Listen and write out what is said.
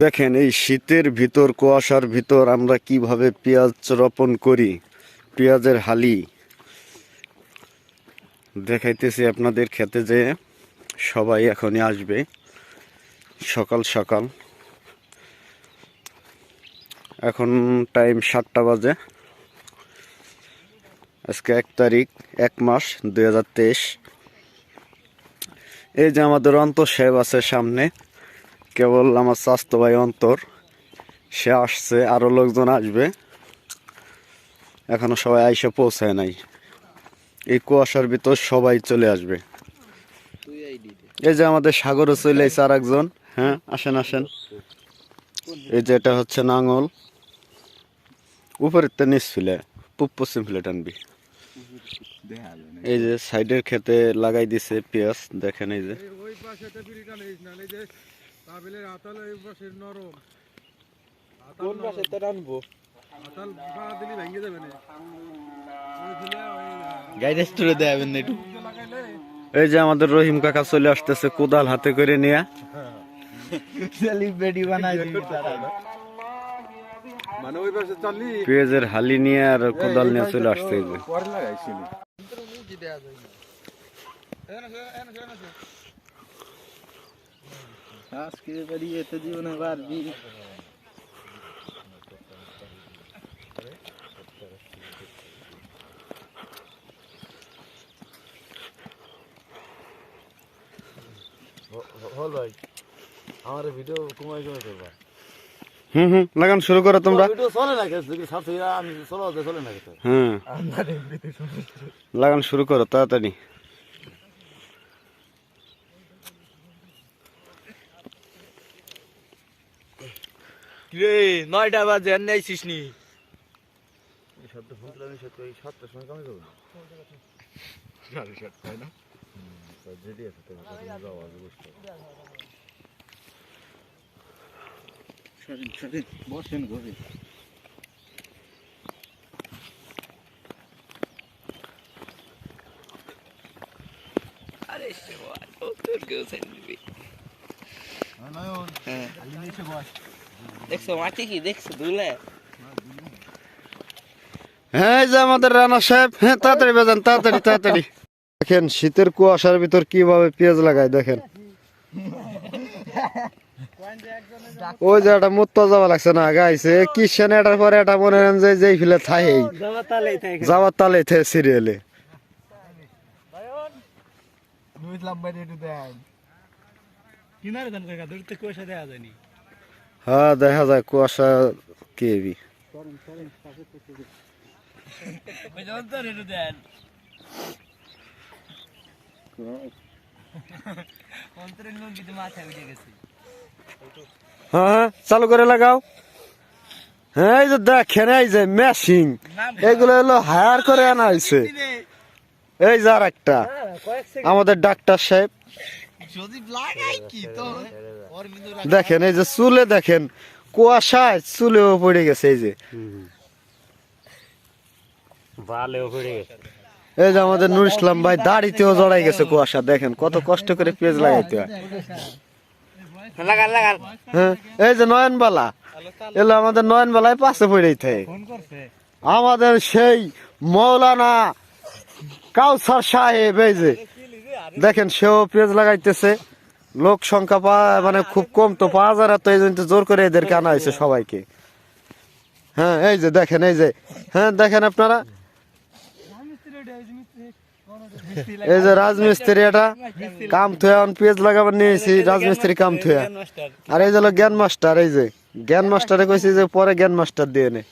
দেখেন, এই শীতের ভিতর, কুয়াশার ভিতর আমরা কীভাবে পেঁয়াজ রোপণ করি, পেঁয়াজের হালি। দেখাইতেছি আপনাদের খেতে যে সবাই এখনই আসবে, সকাল সকাল। এখন টাইম সাতটা বাজে। আজকে এক তারিখ, এক মাস, দুই হাজার তেইশ। এই যে আমাদের অন্ত সাহেব আছে সামনে কেবল আমার স্বাস্থ্য ভাই অন্তর। সে আসছে, আরও লোকজন আসবে। এখনও সবাই আইসে পৌঁছায় নাই। এই কুয়াশার ভিতর সবাই চলে আসবে। এই যে আমাদের সাগরও চলে এসে আর একজন হ্যাঁ আসেন আসেন। এই যে এটা হচ্ছে নাঙল। উপরের তো নিচ ফিলে, পূব পশ্চিম ফিলে টানবি। এই যে সাইডের ক্ষেতে লাগাই দিছে পেঁয়াজ, দেখেন এই যে। এই কাবিলের আতাল ওই পাশে নরম কোন পাশে তো টানবো আতাল পা দিলি ভেঙে যাবে না ওই দিলে ওই গাইডেন্স টুরে দেবেন না একটু এই যে আমাদের রহিম কাকা চলে আসতেছে কোদাল হাতে করে নিয়ে মানে পেঁয়াজের হালি নিয়ে আর কোদাল নিয়ে চলে আসছে এই যে বেরিয়ে তো জীবনে পারবি হল ভাই আমার ভিডিও কমাই কমাই করবা। হুম হুম লাগান শুরু করো তোমরা। ভিডিও চলে না কেস দেখি সাথে আমি চলো চলে না হ্যাঁ লাগান শুরু করো তাড়াতাড়ি। রে নয়টা বাজে আর নেইছিস নি? শব্দ শুনলাম সত্যি ওই সাতটার সময় কমে যাব। সাড়ে সাতটায় না? রেডি আছে তো বুঝতে বসেন ঘরে। আরে ও তোর কেউ দিবি হ্যাঁ দেখছ মাটি কি? দেখছ দুলে হ্যাঁ এই যে আমাদের রানা সাহেব হ্যাঁ তাড়াতাড়ি বেজান তাড়াতাড়ি তাড়াতাড়ি। দেখেন শীতের কুয়াশার ভিতর কীভাবে পেঁয়াজ লাগায় দেখেন। ওই যে একটা মুত্ত যাওয়া লাগছে না গাইছে কি সেন এটার পরে এটা মনে হয় যে যেই ফিলে থাই। থাকে যাওয়ার তালে থে সিরিয়ালে কিনারে দান কাকা দূরতে কুয়াশা দেয়া যায়নি হ্যাঁ দেখা যায়, কুয়াশা কেবি হ্যাঁ হ্যাঁ চালু করে লাগাও। হ্যাঁ এই যে দেখেন, এই যে মেশিন। এগুলো হলো হায়ার করে আনা হয়েছে। এই যে আর একটা আমাদের ডাক্তার সাহেব। যদি লাগাই কি তো? ওর কিন্তু দেখেন এই যে চুলে দেখেন কুয়াশায় চুলেও পড়ে গেছে এই যে। এই যে আমাদের নুর ইসলাম ভাই দাড়িতেও জড়াই গেছে কুয়াশা দেখেন কত কষ্ট করে পেঁয়াজ লাগাইতে হয়। হ্যাঁ এই যে নয়নবালা এলো আমাদের নয়নবালায় পাশে পড়েই থাকে আমাদের সেই মৌলানা কাউসার সাহেব এই যে দেখেন, সেও পেঁয়াজ লাগাইতেছে। লোক সংখ্যা পা মানে খুব কম তো পাঁচ হাজার তো এই জন্য জোর করে এদেরকে আনা হয়েছে সবাইকে। হ্যাঁ এই যে দেখেন, এই যে হ্যাঁ দেখেন আপনারা। এই যে রাজমিস্ত্রি এটা, কাম থুয়া পেঁয়াজ লাগাবার নিয়েছি রাজমিস্ত্রি কাম থুয়া। আর এই যে জ্ঞান মাস্টার এই যে। জ্ঞান মাস্টারে কইছি যে পরে জ্ঞান মাস্টার দিয়ে নে।